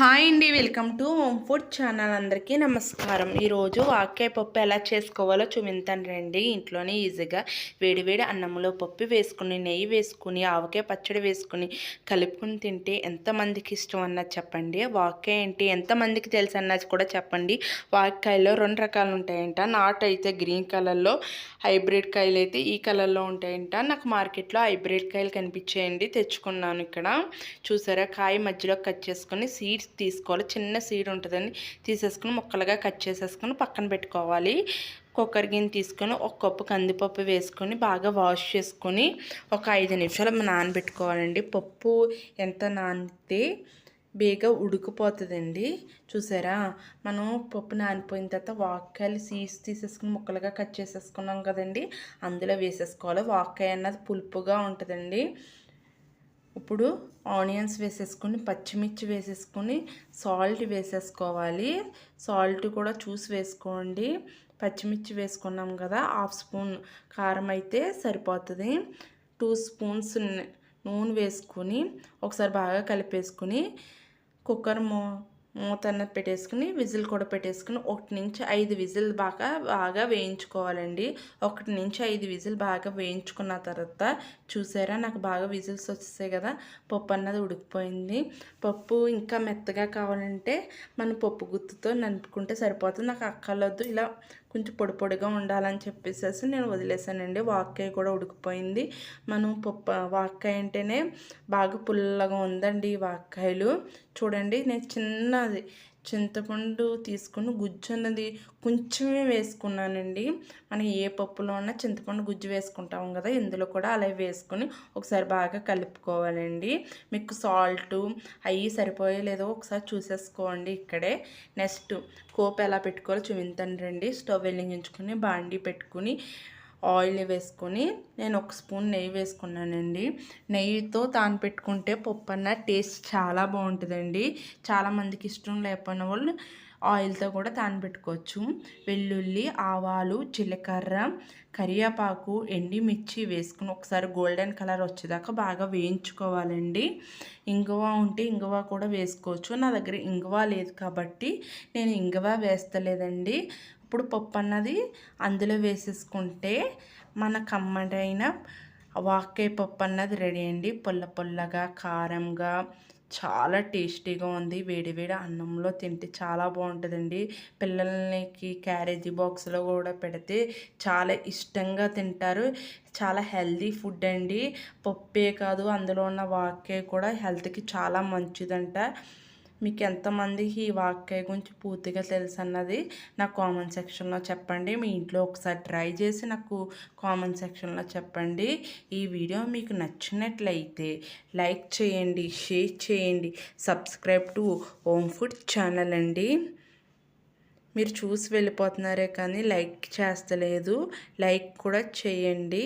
Hi అండి welcome to home food channel అందరికీ నమస్కారం. ఈరోజు వాకాయ పప్పు ఎలా చేసుకోవాలో చూపించాను రండి. ఇంట్లోనే ఈజీగా వేడివేడి అన్నంలో పప్పు వేసుకుని నెయ్యి వేసుకుని ఆవకాయ పచ్చడి వేసుకుని కలుపుకుని తింటే ఎంతమందికి ఇష్టం అన్నది చెప్పండి. వాకాయ ఏంటి? ఎంతమందికి తెలుసు అన్నది కూడా చెప్పండి. వాకాయలో రెండు రకాలు ఉంటాయంట. నాట్ అయితే గ్రీన్ కలర్లో హైబ్రిడ్ కాయలు అయితే ఈ కలర్లో ఉంటాయంట. నాకు మార్కెట్లో హైబ్రిడ్ కాయలు కనిపించాయండి తెచ్చుకున్నాను ఇక్కడ. చూసారా? కాయ మధ్యలో కట్ చేసుకొని సీడ్స్ తీసుకోవాలి. చిన్న సీడ్ ఉంటుందని తీసేసుకుని ముక్కలుగా కట్ చేసేసుకుని పక్కన పెట్టుకోవాలి. కుక్కర్ గిన్నె తీసుకొని ఒక కప్పు కందిపప్పు వేసుకొని బాగా వాష్ చేసుకొని ఒక ఐదు నిమిషాలు నానబెట్టుకోవాలండి. పప్పు ఎంత నానితే బేగా ఉడికిపోతుందండి. చూసారా? మనం పప్పు నానిపోయిన తర్వాత వాక్కాయలు సీస్ తీసేసుకుని ముక్కలుగా కట్ చేసేసుకున్నాం కదండి. అందులో వేసేసుకోవాలి. వాక్కాయ అన్నది పులుపుగా ఉంటుందండి. ఇప్పుడు ఆనియన్స్ వేసేసుకుని పచ్చిమిర్చి వేసేసుకొని సాల్ట్ వేసేసుకోవాలి. సాల్ట్ కూడా చూసి వేసుకోండి. పచ్చిమిర్చి వేసుకున్నాం కదా హాఫ్ స్పూన్ కారం అయితే సరిపోతుంది. టూ స్పూన్స్ నూనె వేసుకొని ఒకసారి బాగా కలిపేసుకుని కుక్కర్ మో మూత అన్నది పెట్టేసుకుని విజిల్ కూడా పెట్టేసుకుని ఒకటి నుంచి ఐదు విజిల్ బాగా బాగా వేయించుకోవాలండి. ఒకటి నుంచి ఐదు విజిల్ బాగా వేయించుకున్న తర్వాత చూసారా నాకు బాగా విజిల్స్ వచ్చేసాయి కదా పప్పు అన్నది ఉడికిపోయింది. పప్పు ఇంకా మెత్తగా కావాలంటే మనం పప్పు గుత్తుతో నలుపుకుంటే సరిపోతుంది. నాకు అక్కర్లేదు ఇలా కొంచెం పొడి పొడిగా ఉండాలని చెప్పేసి నేను వదిలేసానండి. వాక్కాయ కూడా ఉడికిపోయింది. మనం పప్పు వాక్కాయ అంటేనే బాగా పుల్లగా ఉందండి ఈ వాక్కాయలు. చూడండి నేను చిన్నది చింతపండు తీసుకుని గుజ్జు అన్నది కొంచెమే వేసుకున్నానండి. మనం ఏ పప్పులో ఉన్నా చింతపండు గుజ్జు వేసుకుంటాం కదా ఇందులో కూడా అలా వేసుకొని ఒకసారి బాగా కలుపుకోవాలండి. మీకు సాల్ట్ అవి సరిపోయే లేదో ఒకసారి చూసేసుకోండి ఇక్కడే. నెక్స్ట్ కోప్ ఎలా పెట్టుకోవాలో చూపించండి రండి. స్టవ్ వెలిగించుకొని బాండి పెట్టుకుని ఆయిల్ వేసుకొని నేను ఒక స్పూన్ నెయ్యి వేసుకున్నానండి. నెయ్యితో తాను పెట్టుకుంటే పప్పు అన్న టేస్ట్ చాలా బాగుంటుందండి. చాలామందికి ఇష్టం లేకపోయిన వాళ్ళు ఆయిల్తో కూడా తాను పెట్టుకోవచ్చు. వెల్లుల్లి ఆవాలు జీలకర్ర కరివేపాకు ఎండిమిర్చి వేసుకుని ఒకసారి గోల్డెన్ కలర్ వచ్చేదాకా బాగా వేయించుకోవాలండి. ఇంగువ ఉంటే ఇంగువ కూడా వేసుకోవచ్చు. నా దగ్గర ఇంగువ లేదు కాబట్టి నేను ఇంగువ వేస్తలేదండి. ఇప్పుడు పప్పు అన్నది అందులో వేసేసుకుంటే మన కమ్మడైన వాకే పప్పు అన్నది రెడీ అండి. పొల్ల పొల్లగా కారంగా చాలా టేస్టీగా ఉంది. వేడివేడి అన్నంలో తింటే చాలా బాగుంటుందండి. పిల్లలకి క్యారేజీ బాక్స్లో కూడా పెడితే చాలా ఇష్టంగా తింటారు. చాలా హెల్దీ ఫుడ్ అండి. పప్పే కాదు అందులో ఉన్న వాకే కూడా హెల్త్కి చాలా మంచిదంట. మీకు ఎంతమందికి ఈ వాక్య గురించి పూర్తిగా తెలుసు అన్నది నా కామెంట్ సెక్షన్లో చెప్పండి. మీ ఇంట్లో ఒకసారి ట్రై చేసి నాకు కామెంట్ సెక్షన్లో చెప్పండి. ఈ వీడియో మీకు నచ్చినట్లయితే లైక్ చేయండి షేర్ చేయండి subscribe to home food channel అండి. మీరు చూసి వెళ్ళిపోతున్నారే కానీ లైక్ చేస్తలేదు. లైక్ కూడా చేయండి.